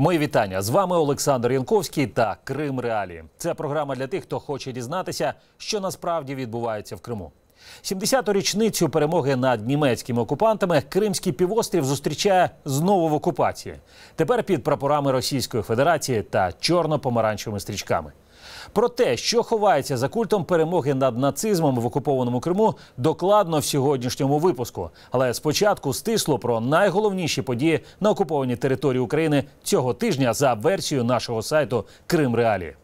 Мої вітання з вами Олександр Янковський та Крим Реалії. Це програма для тих, хто хоче дізнатися, що насправді відбувається в Криму. 70-ту річницю перемоги над німецькими окупантами Кримський півострів зустрічає знову в окупації. Тепер під прапорами Російської Федерації та чорно-помаранчевими стрічками. Про те, що ховається за культом перемоги над нацизмом в окупованому Криму, докладно в сьогоднішньому випуску. Але спочатку стисло про найголовніші події на окупованій території України цього тижня за версією нашого сайту Крим Реалії.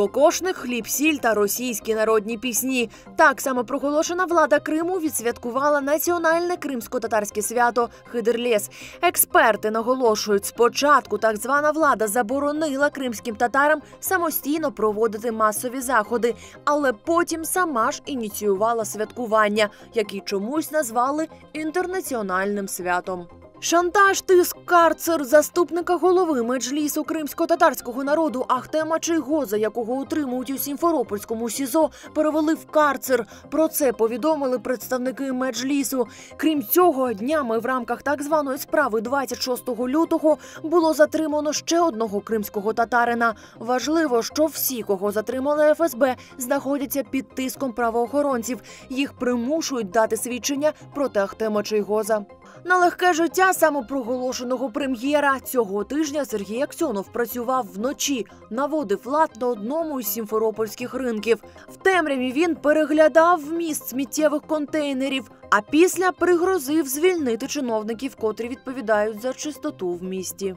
Кокошник, хліб, сіль та російські народні пісні. Так само проголошена влада Криму відсвяткувала національне кримсько-татарське свято Хидерлєс. Експерти наголошують, спочатку так звана влада заборонила кримським татарам самостійно проводити масові заходи, але потім сама ж ініціювала святкування, які чомусь назвали інтернаціональним святом. Шантаж, тиск, карцер заступника голови меджлісу кримсько-татарського народу Ахтема Чайгоза, якого утримують у Сімферопольському СІЗО, перевели в карцер. Про це повідомили представники меджлісу. Крім цього, днями в рамках так званої справи 26 лютого було затримано ще одного кримського татарина. Важливо, що всі, кого затримали ФСБ, знаходяться під тиском правоохоронців. Їх примушують дати свідчення проти Ахтема Чайгоза. На легке життя самопроголошеного прем'єра цього тижня Сергій Аксьонов працював вночі, наводив лад на одному із сімферопольських ринків. В темряві він переглядав вміст сміттєвих контейнерів, а після пригрозив звільнити чиновників, котрі відповідають за чистоту в місті.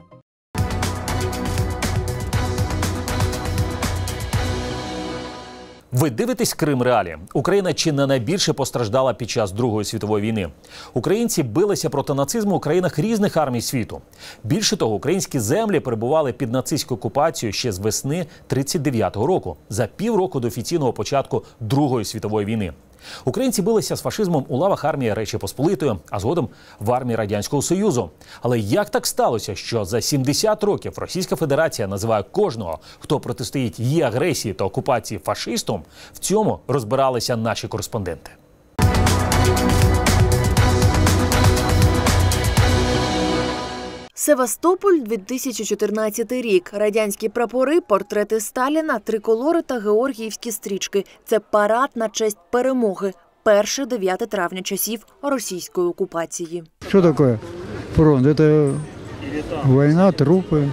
Ви дивитесь Крим Реалі. Україна чи не найбільше постраждала під час Другої світової війни. Українці билися проти нацизму у країнах різних армій світу. Більше того, українські землі перебували під нацистською окупацією ще з весни 39-го року, за півроку до офіційного початку Другої світової війни. Українці билися з фашизмом у лавах армії Речі Посполитої, а згодом в армії Радянського Союзу. Але як так сталося, що за 70 років Російська Федерація називає кожного, хто протистоїть її агресії та окупації фашистом? В цьому розбиралися наші кореспонденти. Севастополь, 2014 рік. Радянські прапори, портрети Сталіна, триколори та георгіївські стрічки. Це парад на честь перемоги. 1-9 травня часів російської окупації. Що таке фронт? Це війна, трупы,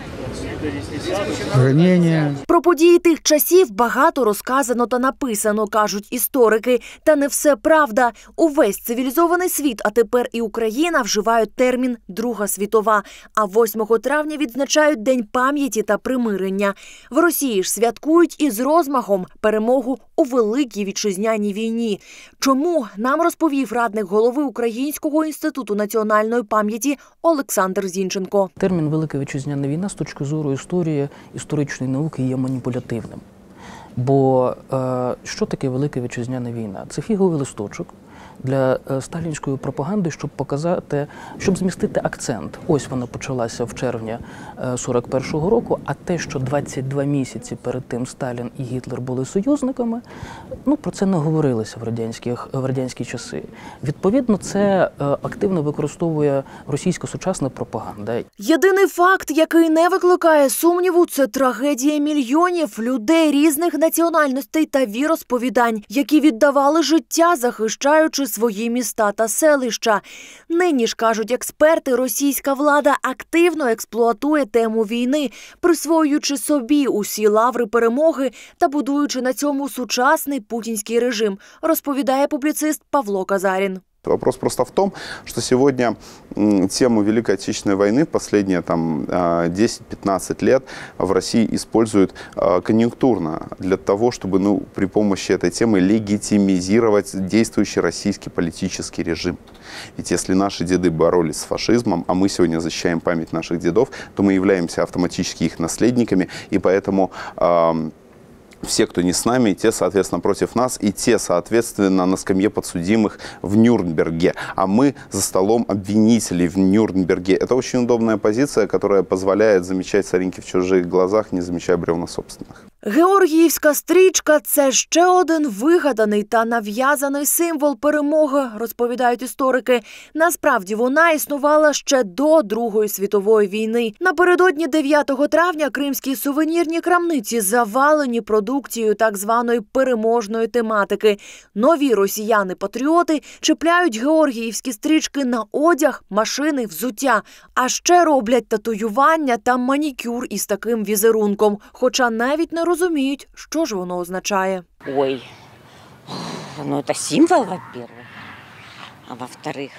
ранения. Про події тих часів багато розказано та написано, кажуть історики. Та не все правда. Увесь цивілізований світ, а тепер і Україна вживають термін Друга світова. А 8 травня відзначають День пам'яті та примирення. В Росії ж святкують із розмахом перемогу у великій вітчизняній війні. Чому нам розповів радник голови Українського інституту національної пам'яті Олександр Зінченко. Термін Велика вітчизняна війна з точки зору історії історичної науки є маніпулятивним. Бо е, що таке Велика вітчизняна війна? Це фіговий листочок для е, сталінської пропаганди, щоб показати, щоб змістити акцент. Ось вона почалася в червні е, 41-го року. А те, що 22 місяці перед тим Сталін і Гітлер були союзниками, ну про це не говорилося в радянських в радянські часи. Відповідно, це е, активно використовує російська сучасна пропаганда. Єдиний факт, який не викликає сумніву, це трагедія мільйонів людей різних національностей та віросповідань, які віддавали життя, захищаючи свої міста та селища. Нині ж кажуть експерти, російська влада активно експлуатує тему війни, присвоюючи собі усі лаври перемоги та будуючи на цьому сучасний путінський режим, розповідає публіцист Павло Казарін. Вопрос просто в том, что сегодня тему Великой Отечественной войны последние там, а, 10-15 лет в России используют а, конъюнктурно для того, чтобы ну, при помощи этой темы легитимизировать действующий российский политический режим. Ведь если наши деды боролись с фашизмом, а мы сегодня защищаем память наших дедов, то мы являемся автоматически их наследниками, и поэтому ам, все, кто не с нами, те, соответственно, против нас, и те, соответственно, на скамье подсудимых в Нюрнберге. А мы за столом обвинителей в Нюрнберге. Это очень удобная позиция, которая позволяет замечать соринки в чужих глазах, не замечая бревна собственных. Георгіївська стрічка це ще один вигаданий та нав'язаний символ перемоги, розповідають історики. Насправді вона існувала ще до Другої світової війни. Напередодні 9 травня кримські сувенірні крамниці завалені продукцією так званої переможної тематики. Нові росіяни-патріоти чіпляють георгіївські стрічки на одяг, машини, взуття, а ще роблять татуювання та манікюр із таким візерунком, хоча навіть не розуміють, що ж воно означає. Ой, ну это символ, во-первых, а во-вторых,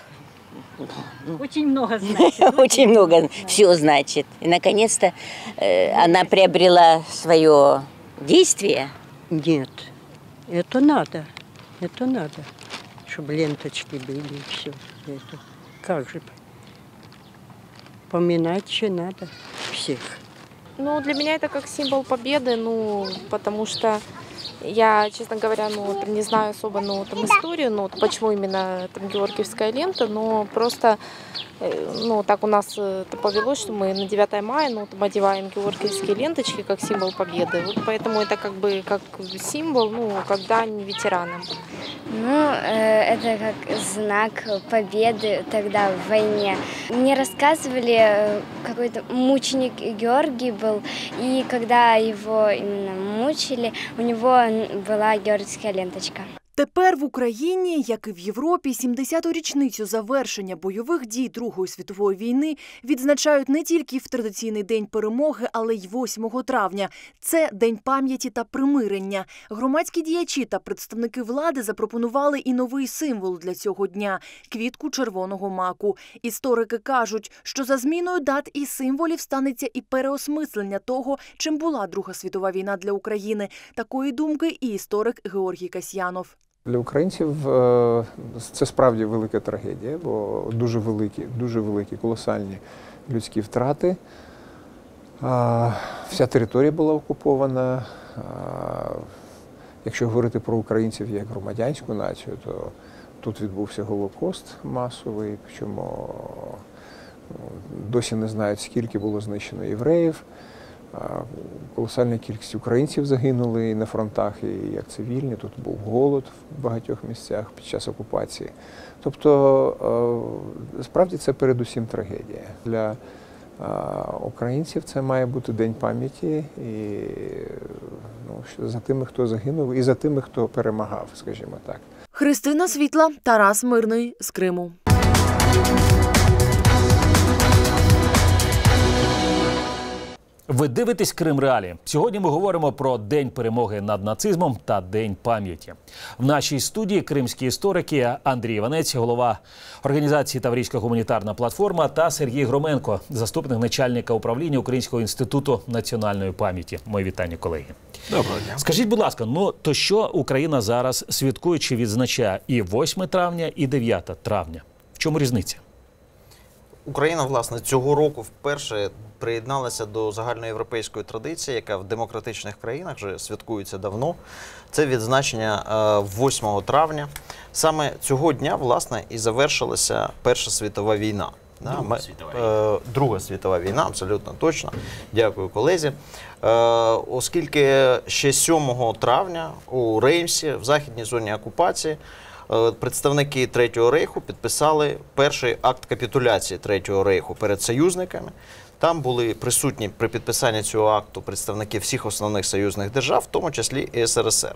ну, Очень много значит. очень много все значит. И наконец-то э, она приобрела свое действие. Нет, это надо, это надо, чтобы ленточки были и все это. Как же, поминать же надо всех. Ну, для меня это как символ победы, ну, потому что я, честно говоря, ну, вот не знаю особо, ну, там историю, ну, почему именно там Георгиевская лента, но просто, ну, так у нас э, это повелось, что мы на 9 мая, ну, там одеваем георгиевские ленточки как символ победы, вот поэтому это как бы как символ, ну, как дань ветеранам. Ну, э, это как знак победы тогда в войне. Мне рассказывали, э, какой-то мученик Георгий был, и когда его именно мучили, у него была георгиевская ленточка. Тепер в Україні, як і в Європі, 70-ту річницю завершення бойових дій Другої світової війни відзначають не тільки в традиційний день перемоги, але й 8 травня. Це день пам'яті та примирення. Громадські діячі та представники влади запропонували і новий символ для цього дня квітку червоного маку. Історики кажуть, що за зміною дат і символів станеться і переосмислення того, чим була Друга світова війна для України. Такої думки і історик Георгій Касьянов. Для українців е, це справді велика трагедія, бо дуже великі, дуже великі, колосальні людські втрати. Вся територія була окупована. Якщо говорити про українців як громадянську націю, то тут відбувся Голокост масовий, причому ну, досі не знають, скільки було знищено євреїв. Колосальна кількість українців загинули і на фронтах, і як цивільні. Тут був голод в багатьох місцях під час окупації. Тобто, е, справді це передусім трагедія. Для українців це має бути день пам'яті і ну, за тими, хто загинув, і за тими, хто перемагав, скажімо так. Христина Світла, Тарас Мирний з Криму. Ви дивитесь Крим Реалі. Сьогодні ми говоримо про День перемоги над нацизмом та День пам'яті. В нашій студії кримські історики Андрій Іванець, голова організації Таврійська гуманітарна платформа, та Сергій Громенко, заступник начальника управління Українського інституту національної пам'яті. Мої вітання, колеги. Доброго дня. Скажіть, будь ласка, ну то що Україна зараз святкує чи відзначає і 8 травня, і 9 травня? В чому різниця? Україна, власне, цього року вперше приєдналася до загальноєвропейської традиції, яка в демократичних країнах вже святкується давно. Це відзначення е, 8 травня. Саме цього дня, власне, і завершилася Перша світова війна. Друга ми- світова е, Друга світова війна, абсолютно точно. Дякую, колезі. Е, оскільки ще 7 травня у Реймсі, в західній зоні окупації, е, представники Третього рейху підписали перший акт капітуляції Третього рейху перед союзниками. Там були присутні при підписанні цього акту представники всіх основних союзних держав, в тому числі і СРСР.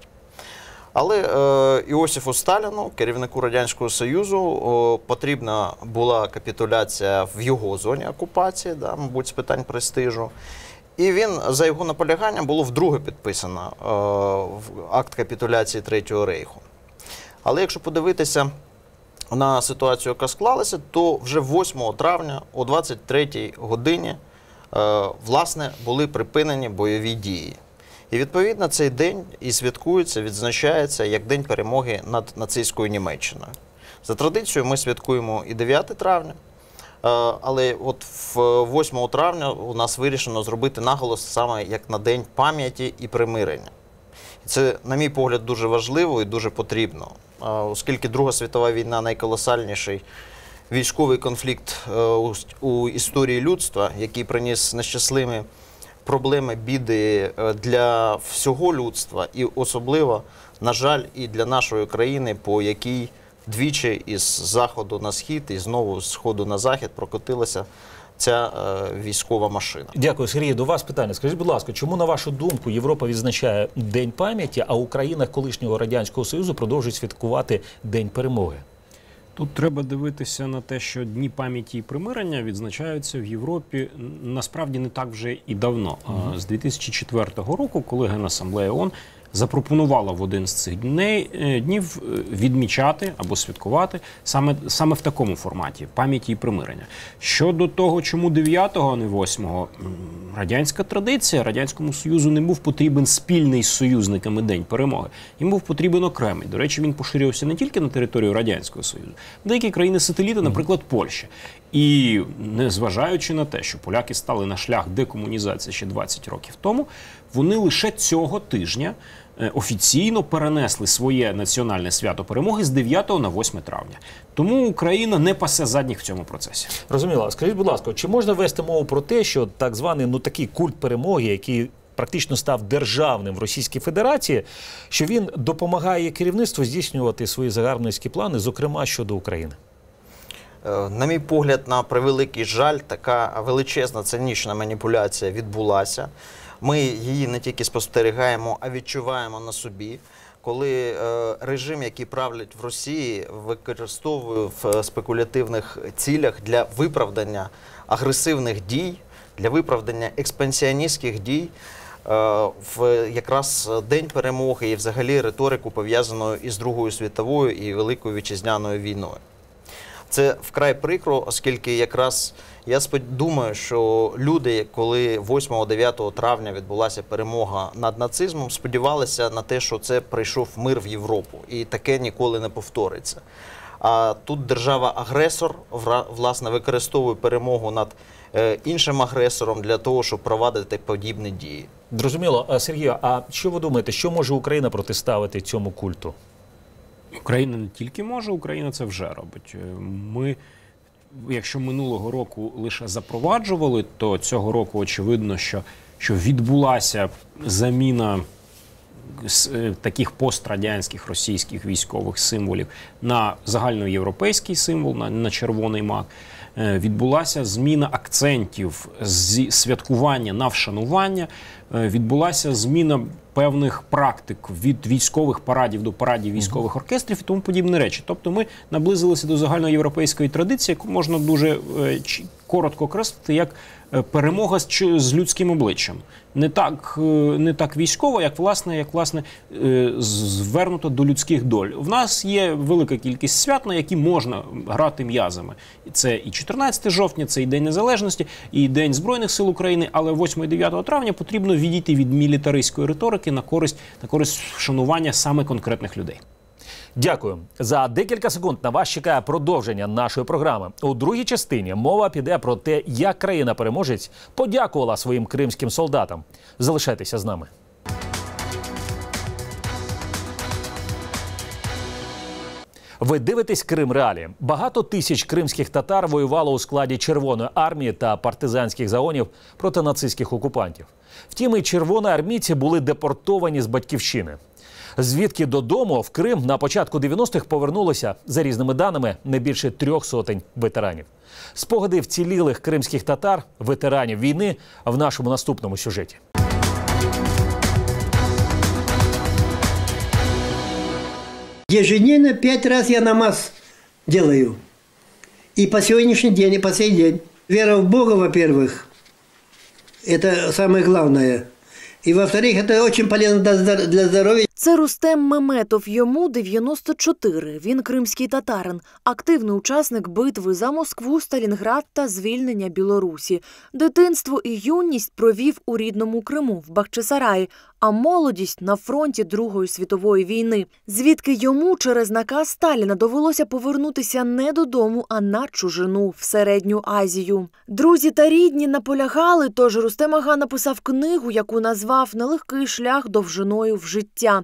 Але е, Іосифу Сталіну, керівнику Радянського Союзу, о, потрібна була капітуляція в його зоні окупації, да, мабуть, з питань престижу. І він за його наполяганням було вдруге підписано е, акт капітуляції Третього рейху. Але якщо подивитися на ситуацію, яка склалася, то вже 8 травня о 23 годині е, власне були припинені бойові дії. І відповідно цей день і святкується, відзначається як День перемоги над нацистською Німеччиною. За традицією, ми святкуємо і 9 травня. е, Але от в 8 травня у нас вирішено зробити наголос саме як на День пам'яті і примирення. Це, на мій погляд, дуже важливо і дуже потрібно, оскільки Друга світова війна найколосальніший військовий конфлікт е, у історії людства, який приніс нещасливі проблеми, біди е, для всього людства, і особливо, на жаль, і для нашої країни, по якій двічі із заходу на схід і знову з сходу на захід прокотилася ця е, військова машина. Дякую, Сергій. До вас питання. Скажіть, будь ласка, чому на вашу думку Європа відзначає День пам'яті, а у країнах колишнього радянського союзу продовжують святкувати День перемоги? Тут треба дивитися на те, що дні пам'яті і примирення відзначаються в Європі насправді не так вже і давно. З 2004 року, коли Генасамблея ООН запропонувала в один з цих дней, е, днів е, відмічати або святкувати саме, саме в такому форматі пам'яті і примирення. Щодо того, чому 9-го, а не 8-го, радянська традиція Радянському Союзу не був потрібен спільний з союзниками День перемоги. Їм був потрібен окремий. До речі, він поширювався не тільки на територію Радянського Союзу, деякі країни-сателіти, наприклад, Польща. І незважаючи на те, що поляки стали на шлях декомунізації ще 20 років тому, вони лише цього тижня е, офіційно перенесли своє національне свято перемоги з 9 на 8 травня. Тому Україна не пасе задніх в цьому процесі. Розуміло. Скажіть, будь ласка, чи можна вести мову про те, що так званий ну такий культ перемоги, який практично став державним в Російській Федерації, що він допомагає керівництву здійснювати свої загарбницькі плани, зокрема щодо України? Е, На мій погляд, на превеликий жаль, така величезна цинічна маніпуляція відбулася. Ми її не тільки спостерігаємо, а відчуваємо на собі. Коли е, режим, який правлять в Росії, використовує в е, спекулятивних цілях для виправдання агресивних дій, для виправдання експансіоністських дій, е, в якраз День перемоги і взагалі риторику пов'язаною із Другою світовою і Великою вітчизняною війною. Це вкрай прикро, оскільки якраз я думаю, що люди, коли 8-9 травня відбулася перемога над нацизмом, сподівалися на те, що це прийшов мир в Європу, і таке ніколи не повториться. А тут держава-агресор власне використовує перемогу над е, іншим агресором для того, щоб провадити подібні дії. Зрозуміло, А, Сергію, а що ви думаєте, що може Україна протиставити цьому культу? Україна не тільки може, Україна це вже робить. Е, Ми, якщо минулого року лише запроваджували, то цього року очевидно, що, що відбулася заміна е, таких пострадянських російських військових символів на загальноєвропейський символ, на, на червоний мак. Е, Відбулася зміна акцентів з святкування на вшанування. Відбулася зміна певних практик від військових парадів до парадів військових оркестрів і тому подібні речі. Тобто ми наблизилися до загальноєвропейської традиції, яку можна дуже е, коротко окреслити як е, перемога з, людським обличчям. Не так, е, не так військова, як власне, як власне е, звернуто до людських доль. В нас є велика кількість свят, на які можна грати м'язами. Це і 14 жовтня, це і День Незалежності, і День Збройних сил України. Але 8 і 9 травня потрібно відійти від мілітаристської риторики на користь на користь вшанування саме конкретних людей. Дякую. За декілька секунд на вас чекає продовження нашої програми. У другій частині мова піде про те, як країна-переможець подякувала своїм кримським солдатам. Залишайтеся з нами. Ви дивитесь Крим Реалі. Багато тисяч кримських татар воювало у складі Червоної армії та партизанських загонів проти нацистських окупантів. Втім, і червоноармійці були депортовані з батьківщини. Звідки додому в Крим на початку 90-х повернулося за різними даними не більше трьох сотень ветеранів. Спогади вцілілих кримських татар, ветеранів війни в нашому наступному сюжеті. Ежедневно пять раз я намаз делаю. И по сегодняшний день, и по сей день. Вера в Бога, во-первых, самое главное. И во-вторых, это очень полезно для здор- для здоровья. Це Рустем Меметов. Йому 94. Він кримський татарин, активний учасник битви за Москву, Сталінград та звільнення Білорусі. Дитинство і юність провів у рідному Криму в Бахчисараї, а молодість на фронті Другої світової війни, звідки йому через наказ Сталіна довелося повернутися не додому, а на чужину в середню Азію. Друзі та рідні наполягали, тож Рустем Ага написав книгу, яку назвав Нелегкий шлях довжиною в життя.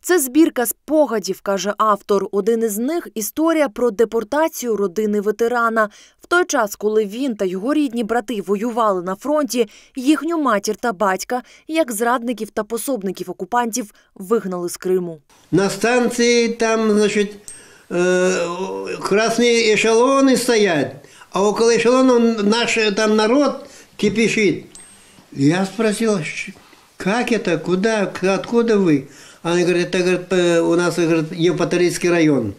Це збірка спогадів, каже автор. Один із них історія про депортацію родини ветерана. В той час, коли він та його рідні брати воювали на фронті, їхню матір та батька, як зрадників та пособників окупантів, вигнали з Криму. На станции там, значит, э, красные эшелоны стоят, а около эшелонов наш там народ кипишит. Я спросил, «Щ- как это, куда, откуда вы? Она говорит, это говорит, э, у нас говорит, Евпаторийский район.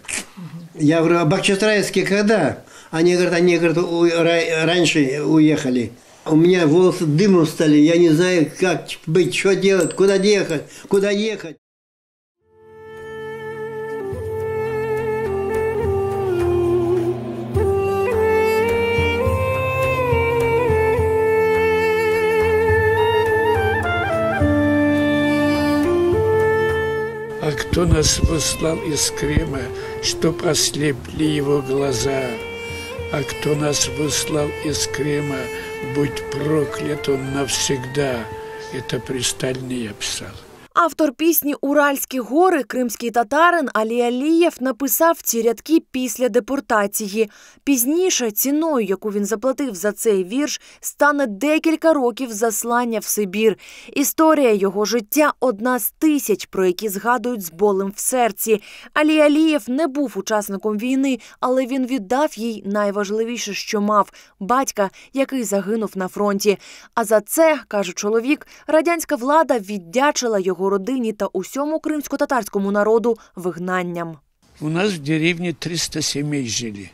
Я говорю, а Бахчисарайский когда? Они говорят, они говорят, у- ра- раньше уехали. У меня волосы дымом стали, я не знаю, как быть, что делать, куда ехать, куда ехать. А кто нас выслал из Крыма, чтоб ослепли его глаза? А кто нас выслал из Крыма, будь проклят он навсегда. Это при Сталине я писал. Автор пісні Уральські гори, кримський татарин Алі Алієв написав ці рядки після депортації. Пізніше ціною, яку він заплатив за цей вірш, стане декілька років заслання в Сибір. Історія його життя одна з тисяч, про які згадують з болем в серці. Алі Алієв не був учасником війни, але він віддав їй найважливіше, що мав батька, який загинув на фронті. А за це каже чоловік, радянська влада віддячила його родині та усьому кримсько-татарському народу вигнанням. У нас в деревне 300 семей жили.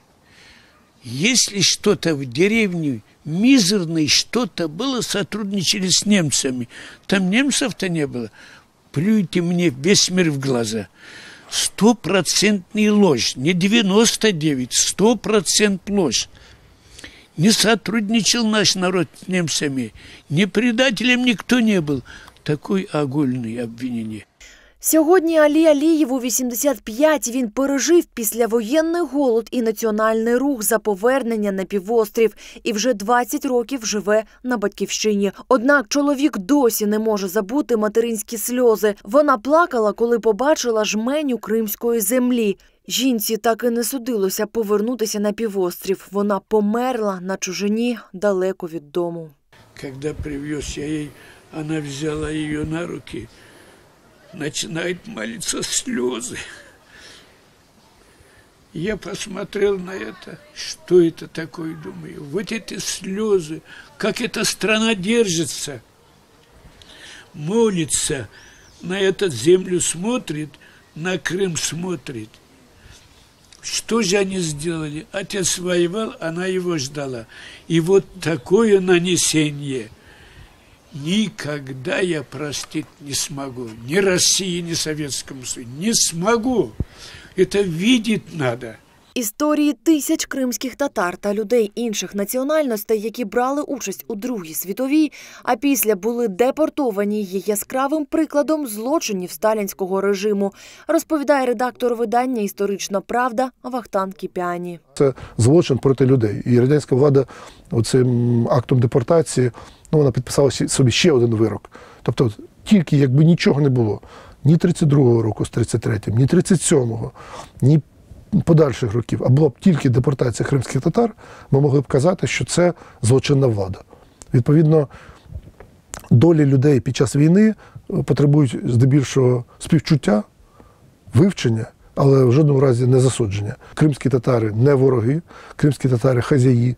Если что-то в деревне мизерное что-то было, сотрудничали с немцами. Там немцев-то не было. Плюйте мне весь мир в глаза. Стопроцентный ложь, не 99, сто процент ложь. Не сотрудничал наш народ с немцами, ни предателем никто не был. Такой огульное обвинение. Сьогодні Алі Алієву 85. Він пережив післявоєнний голод і національний рух за повернення на півострів і вже 20 років живе на батьківщині. Однак чоловік досі не може забути материнські сльози. Вона плакала, коли побачила жменю кримської землі. Жінці так і не судилося повернутися на півострів. Вона померла на чужині далеко від дому. Когда привез я ей, она взяла ее на руки, начинает молиться слезы. Я посмотрел на это, что это такое, думаю, вот эти слезы, как эта страна держится, молится, на эту землю смотрит, на Крым смотрит. Что же они сделали? Отец воевал, она его ждала. И вот такое нанесение никогда я простить не смогу. Ни России, ни Советскому Союзу. Не смогу. Это видеть надо. Історії тисяч кримських татар та людей інших національностей, які брали участь у Другій світовій, а після були депортовані, є яскравим прикладом злочинів сталінського режиму, розповідає редактор видання Історична правда Вахтан Кіпіані. Це злочин проти людей. І радянська влада цим актом депортації ну, вона підписала собі ще один вирок. Тобто, тільки якби нічого не було, ні 32-го року з 33-м, ні 37-го, ні подальших років, а була б тільки депортація кримських татар, ми могли б казати, що це злочинна влада. Відповідно, долі людей під час війни е, потребують здебільшого співчуття, вивчення, але в жодному разі не засудження. Кримські татари не вороги, кримські татари хазяї,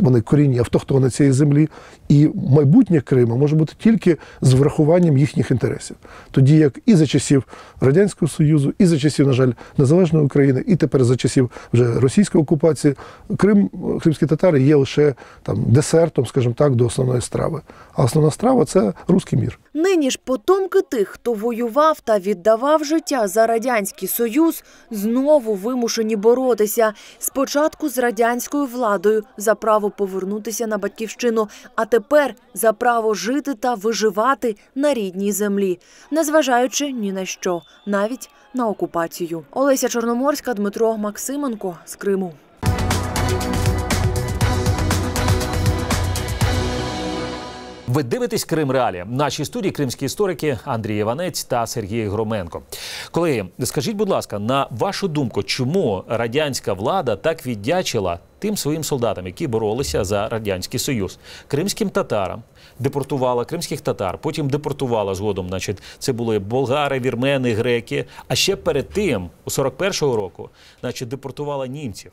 вони корінні автохтони цієї землі. І майбутнє Криму може бути тільки з врахуванням їхніх інтересів. Тоді як і за часів Радянського Союзу, і за часів, на жаль, незалежної України, і тепер за часів вже російської окупації, Крим, кримські татари є лише там десертом, скажімо так, до основної страви. А основна страва це руський мір. Нині ж потомки тих, хто воював та віддавав життя за радянський союз, знову вимушені боротися спочатку з радянською владою за право право повернутися на батьківщину, а тепер за право жити та виживати на рідній землі, незважаючи ні на що, навіть на окупацію. Олеся Чорноморська, Дмитро Максименко з Криму. Ви дивитесь Крим Реалі. В нашій студії кримські історики Андрій Іванець та Сергій Громенко. Колеги, скажіть, будь ласка, на вашу думку, чому радянська влада так віддячила тим своїм солдатам, які боролися за радянський союз, кримським татарам, депортувала кримських татар, потім депортувала згодом. Значить, це були болгари, вірмени, греки. А ще перед тим, у 41-го року, значить, депортувала німців.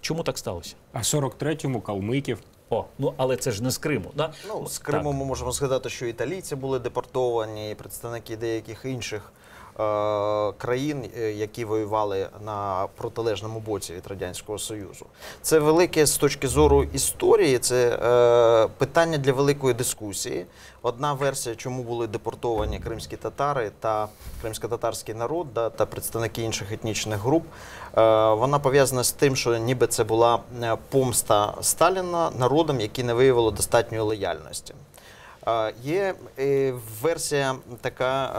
Чому так сталося? А 43-му калмиків. О, ну але це ж не з Криму. Да? Ну, з Криму ми можемо згадати, що італійці були депортовані, і представники деяких інших країн, е, які воювали на протилежному боці від Радянського Союзу. Це велике з точки зору історії, це е, питання для великої дискусії. Одна версія, чому були депортовані кримські татари та кримсько-татарський народ да, та представники інших етнічних груп, е, вона пов'язана з тим, що ніби це була е, помста Сталіна народом, які не виявило достатньої лояльності. Е, Є е, версія така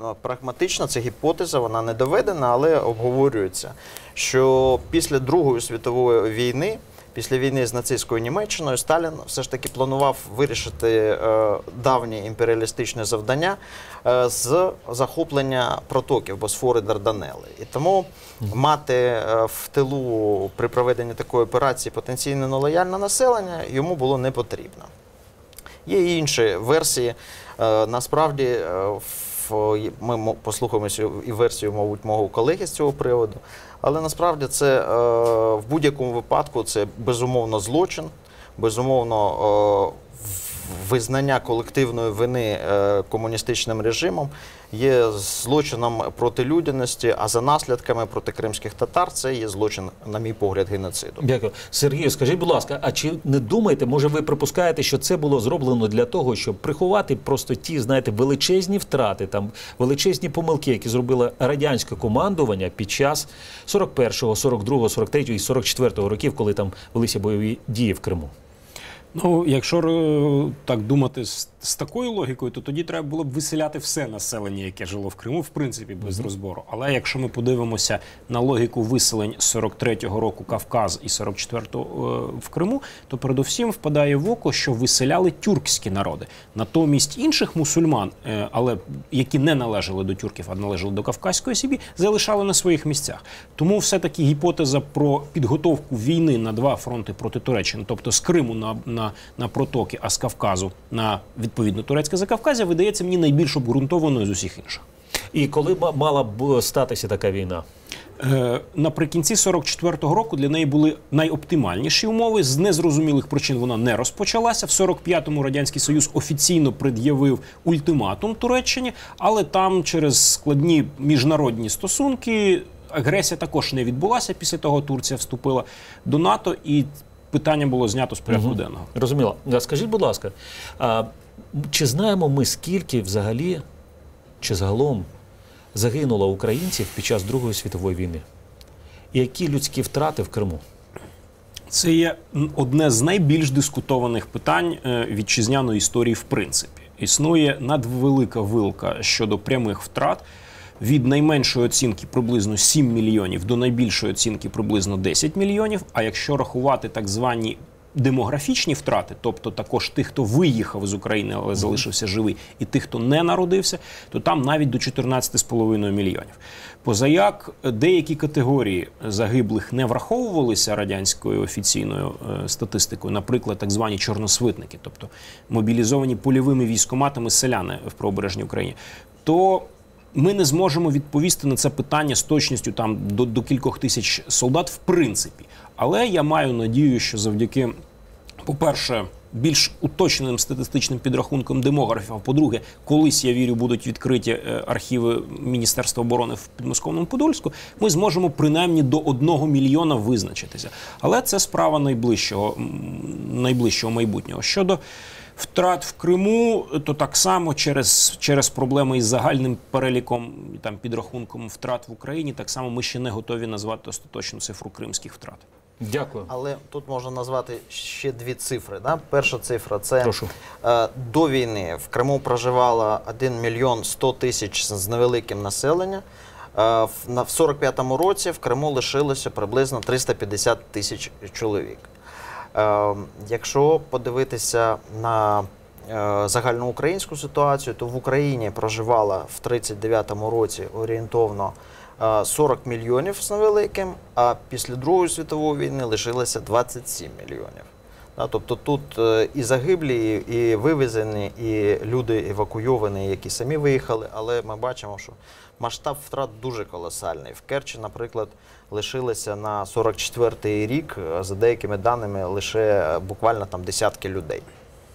е, прагматична, це гіпотеза, вона не доведена, але обговорюється, що після Другої світової війни. Після війни з нацистською Німеччиною Сталін все ж таки планував вирішити е, давнє імперіалістичне завдання е, з захоплення протоків Босфори Дарданели. І тому мати в тилу при проведенні такої операції потенційно нелояльне населення йому було не потрібно. Є інші версії. Насправді, в- ми послухаємося послухаємо і версію, мабуть, мого колеги з цього приводу. Але насправді це е, в будь-якому випадку це безумовно злочин, безумовно е, визнання колективної вини е, комуністичним режимом є злочином проти людяності, а за наслідками проти кримських татар це є злочин, на мій погляд, геноциду. Дякую. Сергію, скажіть, будь ласка, а чи не думаєте, може ви припускаєте, що це було зроблено для того, щоб приховати просто ті, знаєте, величезні втрати, там величезні помилки, які зробило радянське командування під час 41-го, 42-го, 43-го і 44-го років, коли там велися бойові дії в Криму? Ну, якщо е, так думати з, з такою логікою, то тоді треба було б виселяти все населення, яке жило в Криму, в принципі, без розбору. Але якщо ми подивимося на логіку виселень 43-го року Кавказ і 44-го е, в Криму, то передусім впадає в око, що виселяли тюркські народи. Натомість інших мусульман, е, але які не належали до тюрків, а належали до Кавказької Сібі, залишали на своїх місцях. Тому все-таки гіпотеза про підготовку війни на два фронти проти Туреччини, тобто з Криму на, на, на протоки, а з Кавказу на відповідно турецьке Закавказя, видається мені найбільш обґрунтованою з усіх інших. І коли ма- мала б статися така війна? Е, Наприкінці 44-го року для неї були найоптимальніші умови. З незрозумілих причин вона не розпочалася. В 45-му радянський союз офіційно пред'явив ультиматум Туреччині, але там через складні міжнародні стосунки агресія також не відбулася. Після того Турція вступила до НАТО і. Питання було знято з порядку Мгм. денного. Розуміло. Скажіть, будь ласка, а чи знаємо ми скільки взагалі чи загалом загинуло українців під час Другої світової війни? І які людські втрати в Криму? Це є одне з найбільш дискутованих питань е, вітчизняної історії, в принципі. Існує надвелика вилка щодо прямих втрат. Від найменшої оцінки приблизно 7 мільйонів до найбільшої оцінки приблизно 10 мільйонів. А якщо рахувати так звані демографічні втрати, тобто також тих, хто виїхав з України, але залишився живий, і тих, хто не народився, то там навіть до 14,5 мільйонів. Позаяк деякі категорії загиблих не враховувалися радянською офіційною е, статистикою, наприклад, так звані чорносвитники, тобто мобілізовані польовими військоматами селяни в правобережній Україні, то ми не зможемо відповісти на це питання з точністю там до, до кількох тисяч солдат, в принципі. Але я маю надію, що завдяки, по-перше, більш уточненим статистичним підрахунком демографів. А по-друге, колись я вірю, будуть відкриті е, архіви Міністерства оборони в підмосковному Подольську. Ми зможемо принаймні до одного мільйона визначитися. Але це справа найближчого, найближчого майбутнього. Щодо втрат в Криму, то так само через, через проблеми із загальним переліком там підрахунком втрат в Україні, так само ми ще не готові назвати остаточну цифру кримських втрат. Дякую. Але тут можна назвати ще дві цифри. Да? Перша цифра це Прошу. е, до війни в Криму проживало 1 мільйон 100 тисяч з невеликим населенням. Е, в- на- В 45-му році в Криму лишилося приблизно 350 тисяч чоловік. Е, Якщо подивитися на е, загальноукраїнську ситуацію, то в Україні проживало в 39-му році орієнтовно е, 40 мільйонів з невеликим, а після Другої світової війни лишилося 27 мільйонів. Тобто тут е, і загиблі, і вивезені, і люди евакуйовані, які самі виїхали, але ми бачимо, що масштаб втрат дуже колосальний. В Керчі, наприклад, лишилося на 44-й рік, е, за деякими даними, лише е, буквально там десятки людей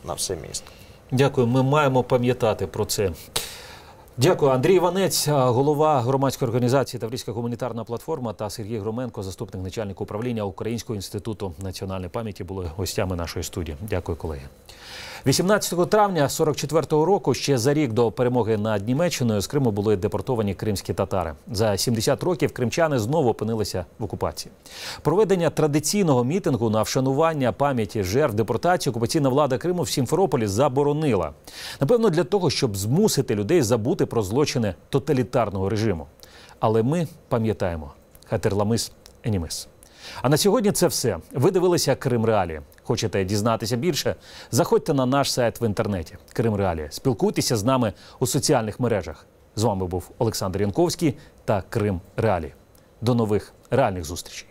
на все місто. Дякую. Ми маємо пам'ятати про це. Дякую, Андрій Іванець, голова громадської організації Таврійська гуманітарна платформа та Сергій Громенко, заступник начальника управління Українського інституту національної пам'яті, були гостями нашої студії. Дякую, колеги. 18 травня 44-го року, ще за рік до перемоги над Німеччиною, з Криму були депортовані кримські татари. За 70 років кримчани знову опинилися в окупації. Проведення традиційного мітингу на вшанування пам'яті жертв депортації окупаційна влада Криму в Сімферополі заборонила. Напевно, для того, щоб змусити людей забути про злочини тоталітарного режиму. Але ми пам'ятаємо Хатирламис Енімис. А на сьогодні це все. Ви дивилися Крим Реалі. Хочете дізнатися більше? Заходьте на наш сайт в інтернеті Крим Реалі. Спілкуйтеся з нами у соціальних мережах. З вами був Олександр Янковський та Крим Реалі. До нових реальних зустрічей.